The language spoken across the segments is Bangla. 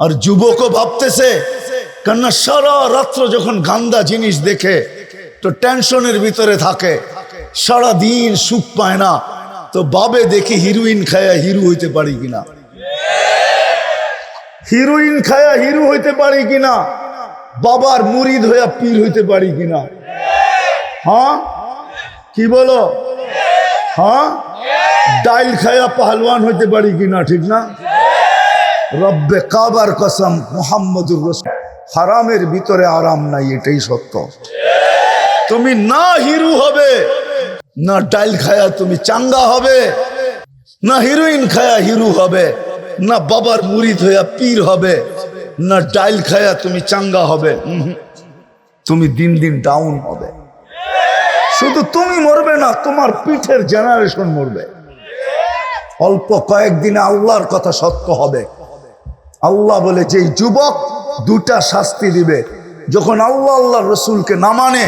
আর যুবকও ভাবতেছে, কেননা সারা রাত্র যখন গান্দা জিনিস দেখে, তো টেনশনের ভিতরে থাকে সারা দিন সুখ পায় না, তো বাবে দেখি হিরোইন খায়া হিরু হইতে পারি কিনা। হিরোইন খায়া হিরু হইতে পারি কিনা, বাবার মুরিদ হইয়া পীর হইতে পারি কিনা। হ্যাঁ? কি বলো? হ্যাঁ? ডাইল খায়া পাহলওয়ান হইতে পারি কিনা, ঠিক না? রব্বে কাবার কসম মোহাম্মদুর রসুল। হারামের ভিতরে আরাম নাই, এটাই সত্য। তুমি না হিরু হবে, না ডাইল খায়া তুমি চাঙ্গা হবে, না হিরোইন খায়া হিরু হবে, না বাবার মুরিদ হইয়া পীর হবে, না ডাইল খায়া তুমি চাঙ্গা হবে। তুমি দিন দিন ডাউন হবে। শুধু তুমি মরবে না, তোমার পিঠের জেনারেশন মরবে। অল্প কয়েকদিনে আল্লাহর কথা সত্য হবে। আল্লাহ বলে যে যুবক দুটা শাস্তি দিবে, যখন আল্লাহ আল্লাহ রসুলকে না মানে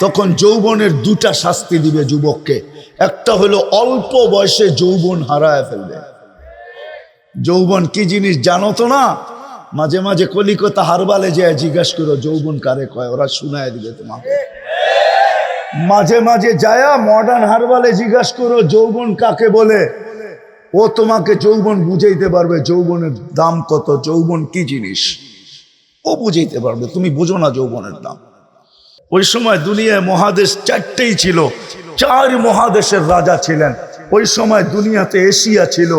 তখন যৌবনের দুটা শাস্তি দিবে যুবককে। একটা হলো অল্প বয়সে যৌবন হারায় ফেলবে। যৌবন কি জিনিস জানো তো না? মাঝে মাঝে কলিকতা হারবালে যায় জিজ্ঞাসা করো, যৌবন কারে কয়? ওরা শুনায় দিবে তোমাকে। মাঝে মাঝে যায়া মডার্ন হারবালে জিজ্ঞাসা করো, যৌবন কাকে বলে? ও তোমাকে যৌবন বুঝাইতে পারবে, যৌবনের দাম কত, যৌবন কি জিনিস? ও বুঝাইতে পারবে, তুমি বুঝো না যৌবনের দাম। ওই সময় দুনিয়ায় মহাদেশ চারটেই ছিল, চার মহাদেশের রাজা ছিলেন। ওই সময় দুনিয়াতে এশিয়া ছিল,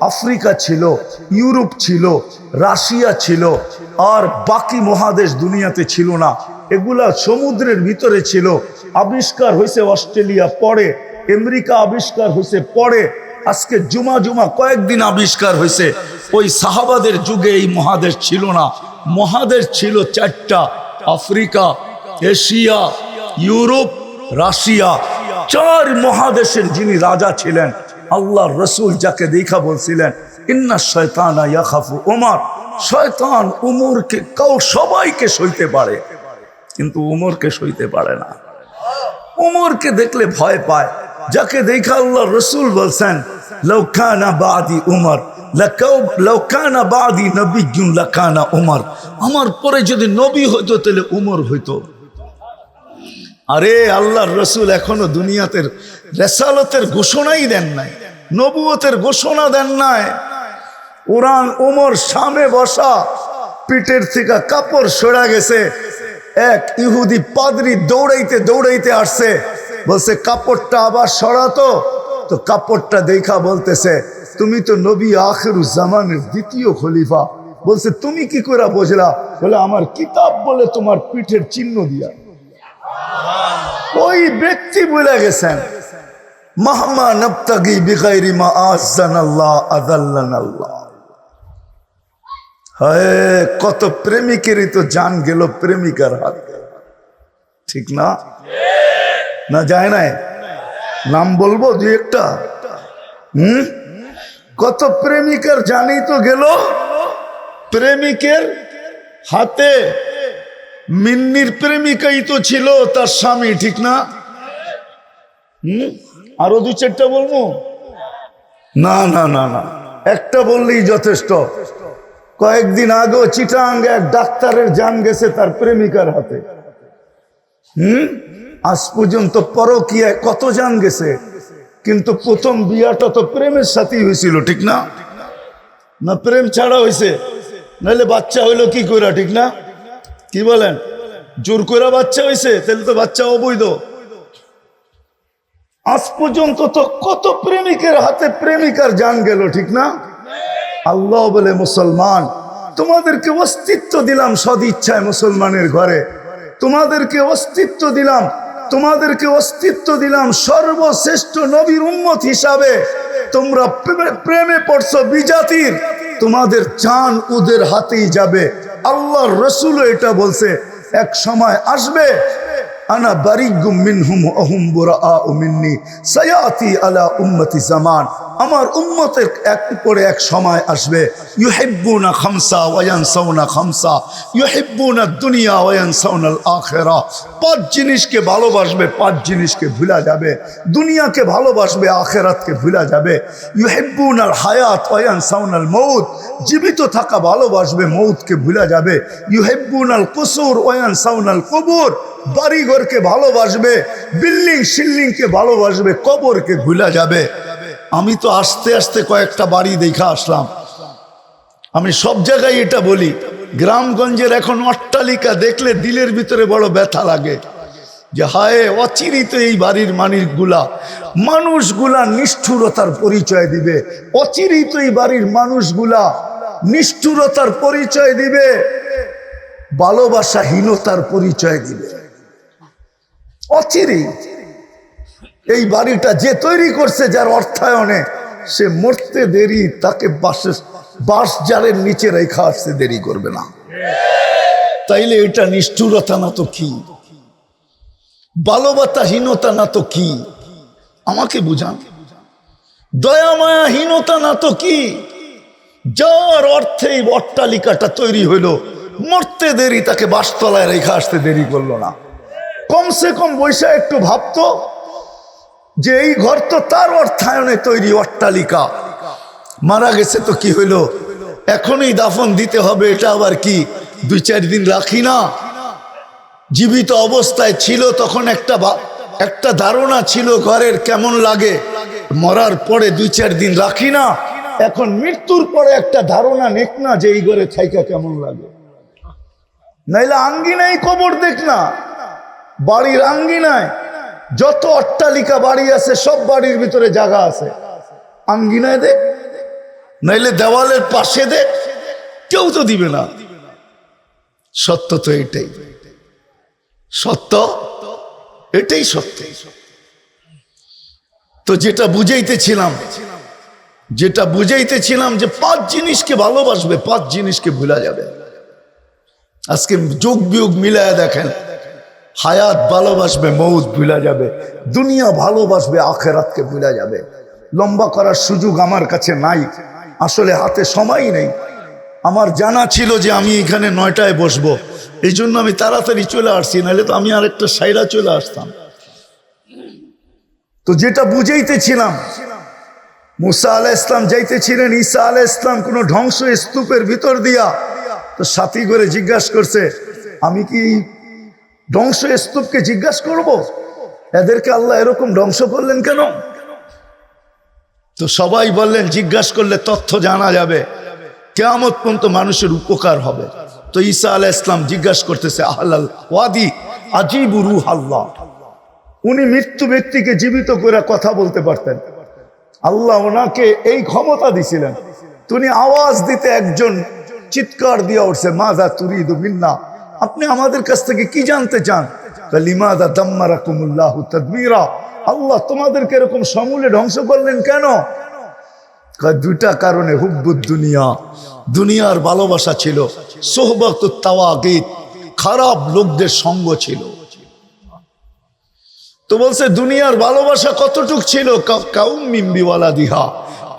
আফ্রিকা ছিল, ইউরোপ ছিল, রাশিয়া ছিল, আর বাকি মহাদেশ দুনিয়াতে ছিল না। এগুলা সমুদ্রের ভিতরে ছিল, আবিষ্কার হয়েছে অস্ট্রেলিয়া পরে, আমেরিকা আবিষ্কার হয়েছে পরে আজকে জুমা জুমা কয়েকদিন আবিষ্কার হয়েছে। ওই সাহাবাদের যুগে এই মহাদেশ ছিল না। মহাদেশ ছিল চারটা, আফ্রিকা, এশিয়া, ইউরোপ, রাশিয়া। চার মহাদেশের যিনি রাজা ছিলেন, আল্লাহ রসুল যাকে দেখা বলছিলেন, ইন্না শয়তানা ইয়াখাফু ওমার শয়তান উমরকে কাউ সবাইকে সইতে পারে, কিন্তু উমরকে সইতে পারে না। উমরকে দেখলে ভয় পায়। যাকে দেখা আল্লাহ রসুল বলছেন লৌকানা বাদি উমর লৌকানা বাদি নবী লাকানা উমর। আমার পরে যদি নবী হইতো, তাহলে উমর হইতো। আরে আল্লাহর রসুল এখনও দুনিয়াতে রেসালতের ঘোষণাই দেন নাই, নবুয়তের ঘোষণা দেন নাই। কোরআন ওমর সামনে বসা, পিঠের থেকে কাপড় সরা গেছে। এক ইহুদি পাদরি দৌড়াইতে দৌড়াইতে আসছে। বলছে, কাপড়টা আবার সরাতো? তো কাপড়টা দেখা বলতেছে, তুমি তো নবী আখেরু জামানের দ্বিতীয় খলিফা। বলছে, তুমি কি করে বোঝলা? বলে, আমার কিতাব বলে তোমার পিঠের চিহ্ন দিয়া। ওই ব্যক্তি বলে গেছেন, মাহমা মা আল্লাহ কত প্রেমিকেরই তো জান গেল প্রেমিকার হাত। ঠিক না? না, যায় নাই? নাম বলব, দুই একটা। হুম? কত প্রেমিকার জানি তো গেল। প্রেমিকের হাতে মিন্নির প্রেমিকাই তো ছিল, তার স্বামী, ঠিক না? হুম? আরও দু চারটা বলব? না না না না। একটা বললেই যথেষ্ট। কয়েকদিন আগেও চিটাং এক ডাক্তারের জান গেছে তার প্রেমিকার হাতে। হুম? আজ পর্যন্ত পরকিয়ায় কত জান গেছে, কিন্তু প্রথম বিয়াটা তো প্রেমের সাথেই হয়েছিল, ঠিক না? না প্রেম ছাড়া হয়েছে, নাহলে বাচ্চা হইল কি করে ঠিক না? কি বলেন? জোর করে বাচ্চা হয়েছে তাহলে তো বাচ্চা অবৈধ। আজ পর্যন্ত তো কত প্রেমিকের হাতে প্রেমিকার জান গেল, ঠিক না? আল্লাহ বলে, মুসলমান, তোমাদেরকে অস্তিত্ব দিলাম সদিচ্ছায় মুসলমানের ঘরে। তোমাদেরকে অস্তিত্ব দিলাম তোমাদেরকে অস্তিত্ব দিলাম সর্বশ্রেষ্ঠ নবীর উন্মত হিসাবে। তোমরা প্রেমে- পড়ছো বিজাতির। তোমাদের চান ওদের হাতেই যাবে। আল্লাহর রসুলও এটা বলছে, এক সময় আসবে আনা বারিগুম মিনহুম অহুম বুরাআ মিন্নি সায়াতি আলা উম্মতি জামান। আমার উম্মতের এক পরে এক সময় আসবে। ইউহিব্বুনা খামসা ওয়ায়ানসাউনা খামসা। ইউহিব্বুনা দুনিয়া ওয়ায়ানসাউনা আল আখিরা পাঁচ জিনিসকে ভালোবাসবে, পাঁচ জিনিসকে ভুলা যাবে। দুনিয়াকে ভালোবাসবে, আখেরাতকে ভুলা যাবে। ইউহিব্বুন আল হায়াত ওয়ায়ানসাউন আল মৌত জীবিত থাকা ভালোবাসবে মৌতকে ভুলা যাবে। ইউহিব্বুন আল কুসুর ওয়ায়ানসাউন আল কবর বাড়িঘরকে ভালোবাসবে, বিল্ডিং শিল্ডিংকে ভালোবাসবে, কবরকে ভুলা যাবে। আমি তো আস্তে আস্তে কয়েকটা বাড়ি দেখা আসলাম। আমি সব জায়গায় এটা বলি, গ্রামগঞ্জের এখন অট্টালিকা দেখলে দিলের ভিতরে বড় ব্যথা লাগে। যে হায়, অচিরিত এই বাড়ির মানিকগুলা মানুষগুলা নিষ্ঠুরতার পরিচয় দিবে। অচিরিত এই বাড়ির মানুষগুলা নিষ্ঠুরতার পরিচয় দিবে। ভালোবাসাহীনতার পরিচয় দিবে। অচিরি এই বাড়িটা যে তৈরি করছে যার অর্থায়নে সে মরতে দেরি, তাকে বাসে বাস জালের নিচে রেখা আসতে দেরি করবে না। তাইলে এটা নিষ্ঠুরতা না তো কি? ভালোবাসাহীনতা না তো কি? আমাকে বুঝান। দয়া মায়াহীনতা না তো কি? যার অর্থে অট্টালিকাটা তৈরি হইল, মরতে দেরি, তাকে বাসতলায় রেখা আসতে দেরি করল না। কমসে কম বৈশা একটু ভাবতো যে এই ঘর তো তার অর্থায়নে তৈরি অট্টালিকা। মারা গেছে তো কি হইল? এখনই দাফন দিতে হবে, এটা আবার কি? দুই চার দিন রাখি না? জীবিত অবস্থায় ছিল তখন একটা একটা ধারণা ছিল ঘরের কেমন লাগে। মরার পরে দুই চার দিন রাখি না? এখন মৃত্যুর পরে একটা ধারণা নেক না যে এই ঘরে থাইকা কেমন লাগে? নাইলে আঙ্গিনাই কবর দেখ না। বাড়ির আঙ্গিনায় যত অট্টালিকা বাড়ি আছে, সব বাড়ির ভিতরে জায়গা আছে। আঙ্গিনায় দেখ। নাইলে দেওয়ালের পাশে দেখ। কেউ তো দিবে না। সত্য তো এটাই। সত্য এটাই সত্য। তো যেটা বুঝাইতেছিলাম যেটা বুঝাইতেছিলাম যে পাঁচ জিনিসকে ভালোবাসবে, পাঁচ জিনিসকে ভুলা যাবে আজকে যোগ বিয়োগ মিলায় দেখেন। হায়াত ভালোবাসবে, মৌত ভুলা যাবে। দুনিয়া ভালোবাসবে, আখেরাতকে ভুলা যাবে। লম্বা করার সুযোগ আমার কাছে নাই। আসলে হাতে সময় নেই। আমার জানা ছিল যে আমি এখানে নয়টায় বসবো। এই জন্য আমি তাড়াতাড়ি চলে আসছি, নাহলে তো আমি আরেকটা সাইরা চলে আসতাম। তো যেটা বুঝাইতেছিলাম, মুসা আলাহ ইসলাম যাইতেছিলেন, ঈসা আলাহ ইসলাম কোনো ধ্বংস স্তূপের ভিতর দিয়া। তো সাথী করে জিজ্ঞাসা করছে, আমি কি ধ্বংস স্তূপকে জিজ্ঞাসা করব? এদেরকে আল্লাহ এরকম ধ্বংস করলেন কেন? তো সবাই বললেন, জিজ্ঞাসা করলে তথ্য জানা যাবে। কেয়ামত পর্যন্ত মানুষের উপকার হবে। তো ঈসা আলাহ ইসলাম জিজ্ঞাসা করতেছে, আহলাল ওয়াদি আজিবু রুহ আল্লাহ। উনি মৃত্যু ব্যক্তিকে জীবিত করে কথা বলতে পারতেন। আল্লাহ ওনাকে এই ক্ষমতা দিছিলেন। তুমি আওয়াজ দিতে একজন চিৎকার দিয়ে উঠছে মাজা তুরিদু মিন্না। আপনি আমাদের কাছ থেকে কি জানতে চান? লিমাদা দাম্মারাকুমুল্লাহু তাদমিরা আল্লাহ তোমাদেরকে এরকম সমূলে ধ্বংস করলেন কেন? দুইটা কারণে। হুব্বুদ দুনিয়া। দুনিয়ার ভালোবাসা ছিল। সোহবত তাওয়াগিত খারাপ লোকদের সঙ্গ ছিল। তো বলছে, দুনিয়ার ভালোবাসা কতটুক ছিল? কা- কাউম মিম্বিওয়ালা দিহা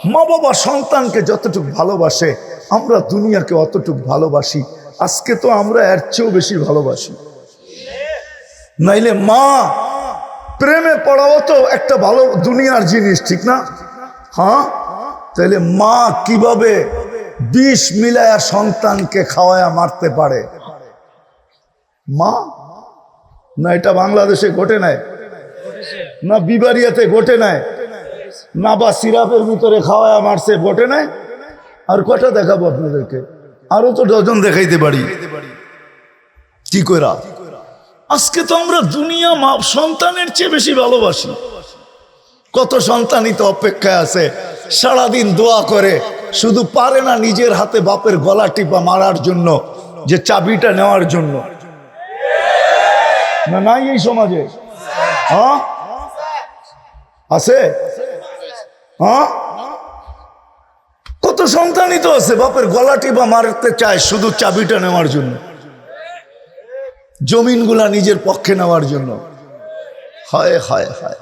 মা বাবা সন্তানকে যতটুক ভালোবাসে, আমরা দুনিয়াকে অতটুক ভালোবাসি। আজকে তো আমরা এর চেয়েও বেশি ভালোবাসি। নাইলে মা, প্রেমে পড়াও তো একটা ভালো দুনিয়ার জিনিস, ঠিক না? হ্যাঁ? তাহলে মা কীভাবে বিষ মিলায়া সন্তানকে খাওয়ায়া মারতে পারে? মা? না এটা বাংলাদেশে ঘটে নাই? না বিবারিয়াতে ঘটে নাই? না বা সিরাপের ভিতরে খাওয়ায়া মারছে, ঘটে নাই? আর কটা দেখাবো আপনাদেরকে? আরও তো ডজন দেখাইতে পারি। কি করা আজকে তো আমরা দুনিয়া মা সন্তানের চেয়ে বেশি ভালোবাসি। কত সন্তানই তো অপেক্ষায় আছে, সারাদিন দোয়া করে, শুধু পারে না নিজের হাতে বাপের গলা টিপা মারার জন্য, যে চাবিটা নেওয়ার জন্য। না, নাই এই সমাজে। হ্যাঁ? আছে? হ্যাঁ? কত সন্তানই তো আছে, বাপের গলা টিপা মারতে চায় শুধু চাবিটা নেওয়ার জন্য। জমিনগুলা নিজের পক্ষে নেওয়ার জন্য। হায় হায় হায়।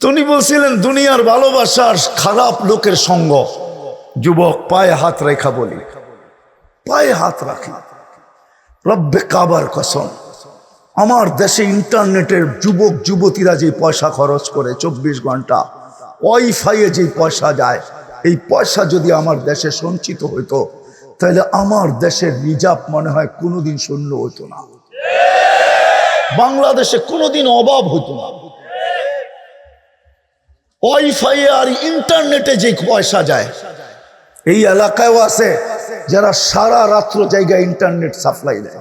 তিনি বলছিলেন, দুনিয়ার ভালোবাসার খারাপ লোকের সঙ্গ। যুবক, পায়ে হাত রেখা বলি। পায়ে হাত রাখি। রব্বে কাবার কসম। আমার দেশে ইন্টারনেটের যুবক, যুবতীরা যে পয়সা খরচ করে, চব্বিশ ঘণ্টা, ওয়াইফাইয়ে যে পয়সা যায় এই পয়সা যদি আমার দেশে সঞ্চিত হইতো, তাহলে আমার দেশের রিজার্ভ মনে হয় কোনোদিন শূন্য হতো না। বাংলাদেশে কোনোদিন অভাব হতো না। ওয়াইফাই আর ইন্টারনেটে যে পয়সা যায়, এই এলাকায়ও আছে যারা সারা রাত্র জায়গায় ইন্টারনেট সাপ্লাই দেয়।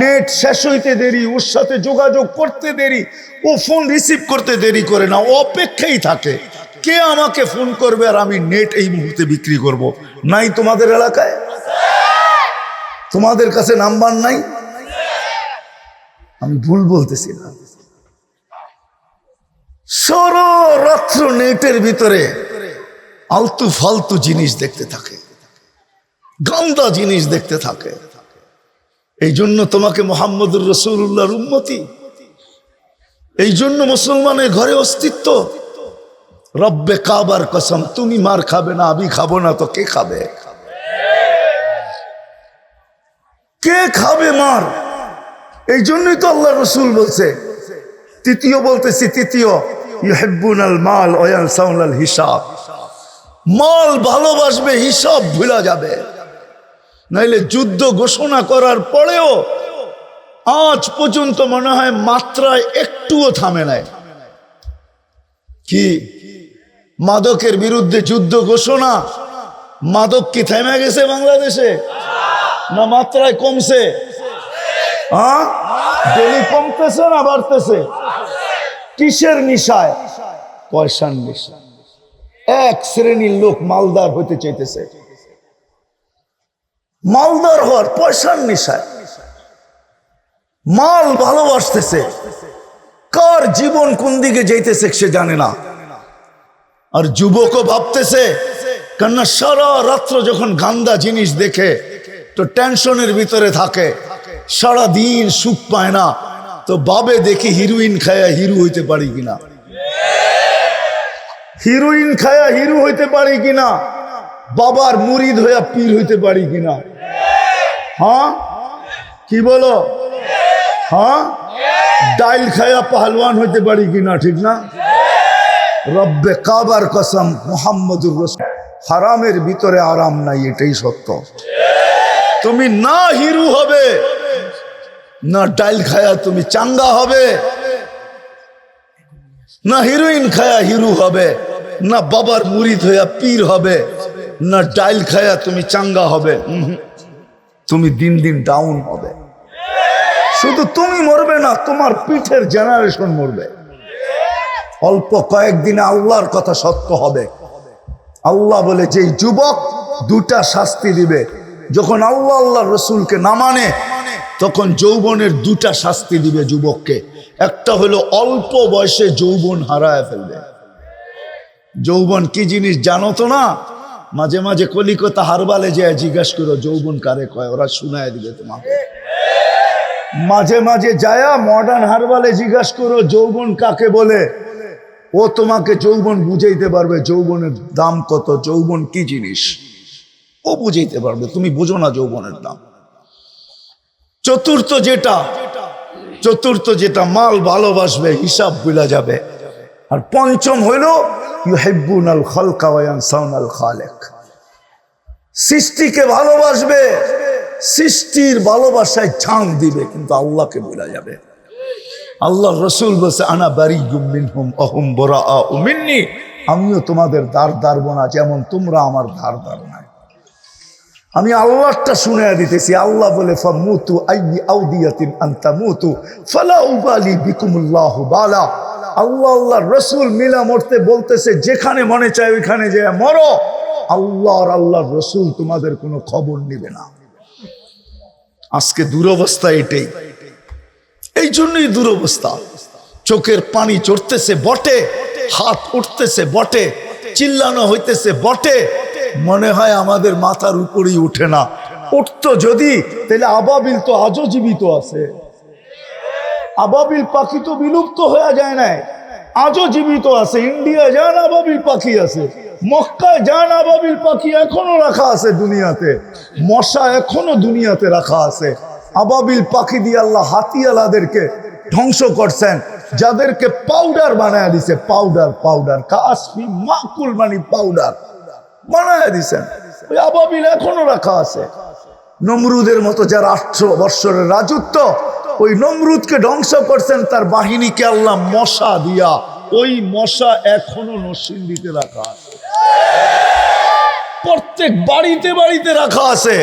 নেট শেষ হইতে দেরি, ওর সাথে যোগাযোগ করতে দেরি, ও ফোন রিসিভ করতে দেরি করে না অপেক্ষাই থাকে। কে আমাকে ফোন করবে আর আমি নেট এই মুহূর্তে বিক্রি করব? নাই তোমাদের এলাকায়? তোমাদের কাছে নাম্বার নাই? আমি ভুল বলতেছি না সররাত্র নেটের ভিতরে আলতু ফালতু জিনিস দেখতে থাকে। গান্দা জিনিস দেখতে থাকে। এই জন্য তোমাকে মোহাম্মদুর রসুল্লাহর উন্মতি এই জন্য মুসলমানের ঘরে অস্তিত্ব। রব্বে কাবার কসম, তুমি মার খাবে না, আমি খাব না, তো কে খাবে? কে খাবে মার? এই জন্যই তো আল্লাহ রসুল বলছে, তৃতীয় বলতেছি, তৃতীয় ইহেব্বুন মাল ওয়ান সাউনাল হিসাব। মাল ভালোবাসবে, হিসাব ভুলা যাবে। নাইলে যুদ্ধ ঘোষণা করার পরেও আজ পর্যন্ত মনে হয় মাত্রায় একটুও থামে নাই। কি? মাদকের বিরুদ্ধে যুদ্ধ ঘোষণা। মাদক কি থেমে গেছে বাংলাদেশে? না মাত্রায় কমছে? হ্যাঁ? ডেলি কমতেছে না বাড়তেছে? কিসের নিশায়? পয়সার নিশা এক শ্রেণির লোক মালদার হতে চাইতেছে। মালদার হওয়ার পয়সার নিশায়। মাল ভালোবাসতেছে। কার জীবন কোন দিকে যাইতেছে সে জানে না। আর যুবকও ভাবতেছে, কেননা সারা রাত্র যখন গান্দা জিনিস দেখে, তো টেনশনের ভিতরে থাকে সারা দিন সুখ পায় না, তো বাবে দেখি হিরোইন খায়া হিরু হইতে পারি কিনা। হিরোইন খায়া হিরু হইতে পারি কিনা, বাবার মুরিদ হইয়া পীর হইতে পারি কিনা। হ্যাঁ? কি বলো? হ্যাঁ? ডাইল খায়া পাহলওয়ান হইতে পারি কিনা, ঠিক না? রব্বে কাবার কসম মোহাম্মদুর রসুল। হারামের ভিতরে আরাম নাই, এটাই সত্য। তুমি না হিরু হবে, না ডাইল খায়া তুমি চাঙ্গা হবে, না হিরোইন খায়া হিরু হবে, না বাবার মুরিদ হইয়া পীর হবে, না ডাইল খায়া তুমি চাঙ্গা হবে। তুমি দিন দিন ডাউন হবে। শুধু তুমি মরবে না, তোমার পিঠের জেনারেশন মরবে। অল্প কয়েকদিনে আল্লাহর কথা সত্য হবে। আল্লাহ বলে যে যুবক দুটা শাস্তি দিবে, যখন আল্লাহ আল্লাহ রসুলকে না মানে তখন যৌবনের দুটা শাস্তি দিবে যুবককে। একটা হলো অল্প বয়সে যৌবন হারায় ফেলবে। যৌবন কি জিনিস জানো তো না? মাঝে মাঝে কলিকতা হারবালে যায় জিজ্ঞাস করো, যৌবন কারে কয়? ওরা শুনায় দিবে তোমাকে। মাঝে মাঝে যায়া মডার্ন হারবালে জিজ্ঞাস করো, যৌবন কাকে বলে? ও তোমাকে যৌবন বুঝাইতে পারবে যৌবনের দাম কত, যৌবন কি জিনিস? ও বুঝাইতে পারবে, তুমি বুঝো না যৌবনের দাম। চতুর্থ যেটা চতুর্থ যেটা, মাল ভালোবাসবে, হিসাব ভুলা যাবে। আর পঞ্চম হইল ইউ হেব্বুন আল খালকাওয়ান সাউনাল খালেক। সৃষ্টিকে ভালোবাসবে, সৃষ্টির ভালোবাসায় ঝাঁক দিবে, কিন্তু আল্লাহকে ভুলা যাবে। আল্লাহ রসুল বলছে, আনা বারি মিনহুম অহুম বরা মিন্নি। আমিও তোমাদের দার দারব না, যেমন তোমরা আমার ধার দার নাই। আমি আল্লাহটা শুনে দিতেছি। আল্লাহ বলে, ফামুতু আইয়ি আউদিয়াতিন আনতা মুতু, ফালা উবালি বিকুমুল্লাহ বালা। আল্লাহ আল্লাহ রসুল মিলা মরতে বলতেছে, যেখানে মনে চায় ওইখানে যে মরো। আল্লাহ আর আল্লাহ রসুল তোমাদের কোনো খবর নিবে না। আজকে দুরবস্থা এটাই। এই জন্যই দুরবস্থা। চোখের পানি চড়তেছে, বটে। হাত উঠতেছে, বটে। চিল্লানো হইতেছে, বটে। মনে হয় আমাদের মাথার উপরেই উঠে না। উঠতো যদি, তাহলে আবাবিল তো আজও জীবিত আছে। আবাবিল পাখি তো বিলুপ্ত হয়ে যায় নাই। আজও জীবিত আছে। ইন্ডিয়া যান আবাবিল পাখি আছে। মক্কায় যান আবাবিল পাখি এখনও রাখা আছে দুনিয়াতে। মশা এখনও দুনিয়াতে রাখা আছে। আবাবিল পাখি দিয়ে আল্লাহ হাতিয়ালাদেরকে ধ্বংস করছেন। যাদেরকে পাউডার বানায় দিছে পাউডার পাউডার কাশ্মী মাকুল মানি পাউডার বানায় দিছেন। ওই আবাবিল এখনও রাখা আছে। নমরুদের মতো যার আটশো বৎসরের রাজত্ব, ওই নমরুদকে ধ্বংস করছেন, তার বাহিনীকে আল্লাহ মশা দিয়া, ওই মশা এখনও নসিন্দিতে রাখা আছে। প্রত্যেক বাড়িতে বাড়িতে রাখা আছে।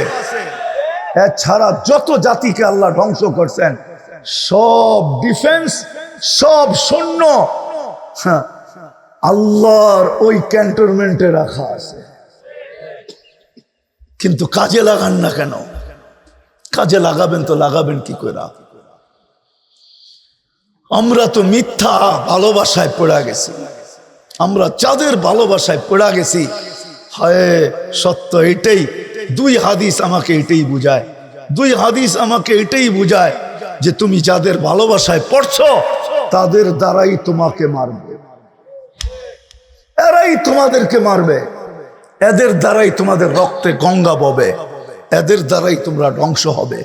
এছাড়া যত জাতিকে আল্লাহ ধ্বংস করছেন সব ডিফেন্স সব সৈন্য হ্যাঁ, আল্লাহর ওই ক্যান্টনমেন্টে রাখা আছে। কিন্তু কাজে লাগান না কেন? কাজে লাগাবেন তো লাগাবেন কি করে? আমরা তো মিথ্যা ভালোবাসায় পড়া গেছি। আমরা চাঁদের ভালোবাসায় পড়া গেছি। হায় সত্য এটাই। দুই হাদিস আমাকে এটাই বুঝায়। দুই হাদিস আমাকে এটাই বুঝায় যে তুমি যাদের ভালোবাসায় পড়ছ, তাদের দ্বারাই তোমাকে মারবে। এরাই তোমাদেরকে মারবে। এদের দ্বারাই তোমাদের রক্তে গঙ্গা ববে। এদের দ্বারাই তোমরা ধ্বংস হবে।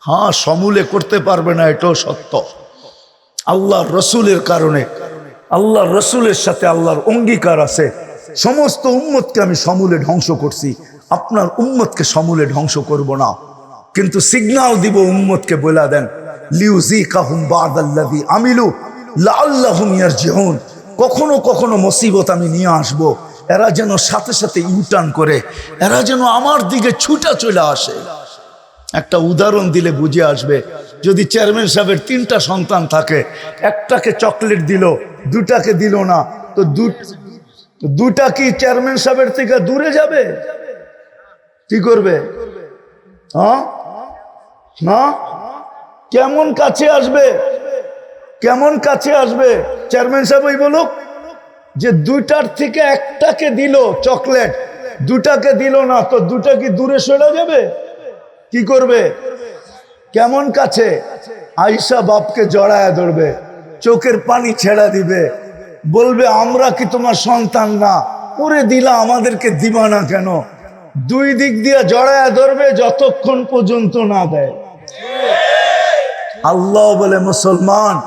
হ্যাঁ সমূলে করতে পারবে না, এটাও সত্য। আল্লাহর রসুলের কারণে, আল্লাহর রসুলের সাথে আল্লাহর অঙ্গীকার আছে। সমস্ত উম্মতকে আমি সমূলে ধ্বংস করছি। আপনার উম্মতকে সমূলে ধ্বংস করব না। কিন্তু সিগনাল দিব উম্মতকে বলে দেন লিউজি কাহুম বাদাল্লাদি আমিলু লাল্লাহুম ইয়ারজিউন। কখনো কখনো মুসিবত আমি নিয়ে আসব, এরা যেন সাথে সাথে ইউটার্ন করে, এরা যেন আমার দিকে ছুটা চলে আসে। একটা উদাহরণ দিলে বুঝে আসবে, যদি চেয়ারম্যান সাহেবের তিনটা সন্তান থাকে, একটাকে চকলেট দিল, দুটাকে দিল না, তো দুটা কি চেয়ারম্যান সাহেবের থেকে দূরে যাবে? কি করবে? হ্যাঁ? না? কেমন কাছে আসবে? কেমন কাছে আসবে? চেয়ারম্যান সাহেব ওই বলুক যে দুইটার থেকে একটাকে দিল চকলেট দুটাকে দিল না, তো দুটা কি দূরে সরে যাবে? কি করবে? কেমন কাছে? আইসা বাপকে জড়ায় ধরবে, চোখের পানি ছেড়া দিবে, বলবে, আমরা কি তোমার সন্তান না? করে দিলা আমাদেরকে দিবা না কেন? দুই দিক দিয়ে জড়ায় ধরবে যতক্ষণ পর্যন্ত না দেয়। আল্লাহ বলে, মুসলমান,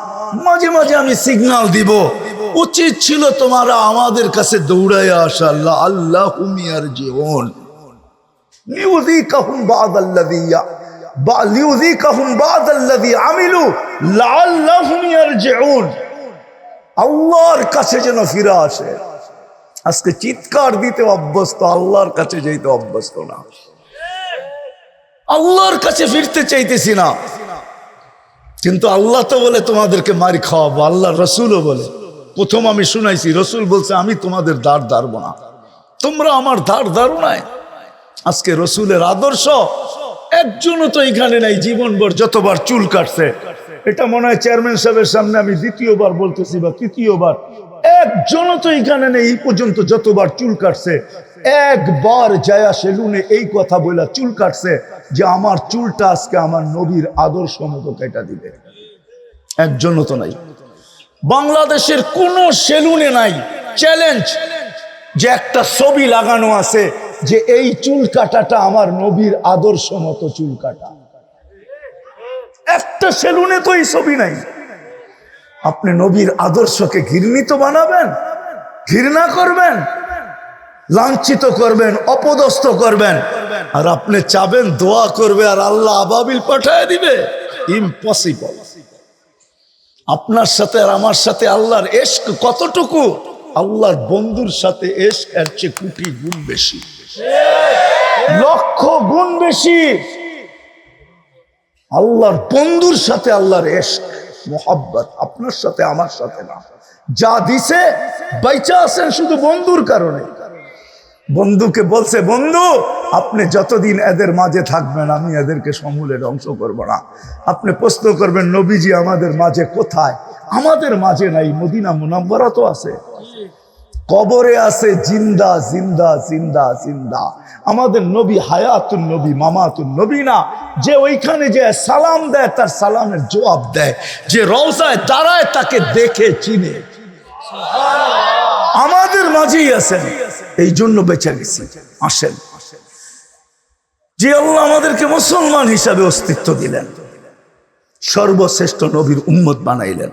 মাঝে মাঝে আমি সিগন্যাল দিব। উচিত ছিল তোমারা আমাদের কাছে দৌড়াইয়া আসা। আল্লাহ আল্লাহ হুমিয়ার জীবন আল্লাহর কাছে যেন ফিরে আসে। আজকে চিৎকার দিতে অভ্যস্ত, আল্লাহর কাছে যেতে অভ্যস্ত না। আল্লাহর কাছে ফিরতে চাইতেছি না। কিন্তু আল্লাহ তো বলে তোমাদেরকে মারি খাওয়াবো আল্লাহ রসুলও বলে। প্রথম আমি শুনাইছি, রসুল বলছে, আমি তোমাদের দাঁড় দাঁড়বো না। তোমরা আমার দাঁড় দাঁড়ো নাই। আজকে রসুলের আদর্শ, একজনও তো এখানে নাই, জীবনভর যতবার চুল কাটছে। এটা মনে হয় চেয়ারম্যান সাহেবের সামনে আমি দ্বিতীয়বার বলতেছি বা তৃতীয়বার। একজনও তো এখানে নেই, এই পর্যন্ত যতবার চুল কাটছে, একবার জায়া সেলুনে এই কথা বলে চুল কাটছে যে আমার চুলটা আজকে আমার নবীর আদর্শ মতো কেটা দিবে। একজনও তো নাই। বাংলাদেশের কোনো সেলুনে নাই। চ্যালেঞ্জ যে একটা ছবি লাগানো আছে যে এই চুল কাটাটা আমার নবীর আদর্শ মতো চুল কাটা। একটা সেলুনে তো এই ছবি নাই। আপনি নবীর আদর্শকে ঘৃণিত বানাবেন, ঘৃণা করবেন, লাঞ্ছিত করবেন, অপদস্থ করবেন, আর আপনি চাবেন, দোয়া করবে, আর আল্লাহ আবাবিল পাঠায় দিবে। ইম্পসিবল আপনার সাথে আর আমার সাথে আল্লাহর এশক কতটুকু? আল্লাহর বন্ধুর সাথে এশক এর চেয়ে কোটি গুণ বেশি। লক্ষ গুণ বেশি। আল্লাহর বন্ধুর সাথে আল্লাহর এশক। মোহাব্বত, আপনার সাথে, আমার সাথে না। যা দিছে বাইচা আছেন শুধু বন্ধুর কারণে। বন্ধুকে বলছে, বন্ধু, আপনি যতদিন এদের মাঝে থাকবেন, আমি এদেরকে সমূলে ধ্বংস করব না। আপনি প্রশ্ন করবেন, নবীজি আমাদের মাঝে কোথায়? আমাদের মাঝে নাই, মদিনা মুনাম্বরা তো আছে। কবরে আছে জিন্দা জিন্দা জিন্দা জিন্দা। আমাদের নবী হায়াতুন নবী, মামাতুন নবী না। যে ওইখানে যে সালাম দেয়, তার সালামের জবাব দেয়। যে রওজায় দাঁড়ায়, তাকে দেখে চিনে। আমাদের মাঝেই আছেন। এই জন্য বেঁচে গেছি। আসেন। যে আল্লাহ আমাদেরকে মুসলমান হিসাবে অস্তিত্ব দিলেন। সর্বশ্রেষ্ঠ নবীর উম্মত বানাইলেন।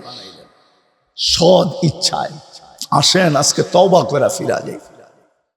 সদ ইচ্ছায়। আসেন আজকে তবা করে ফিরা যাই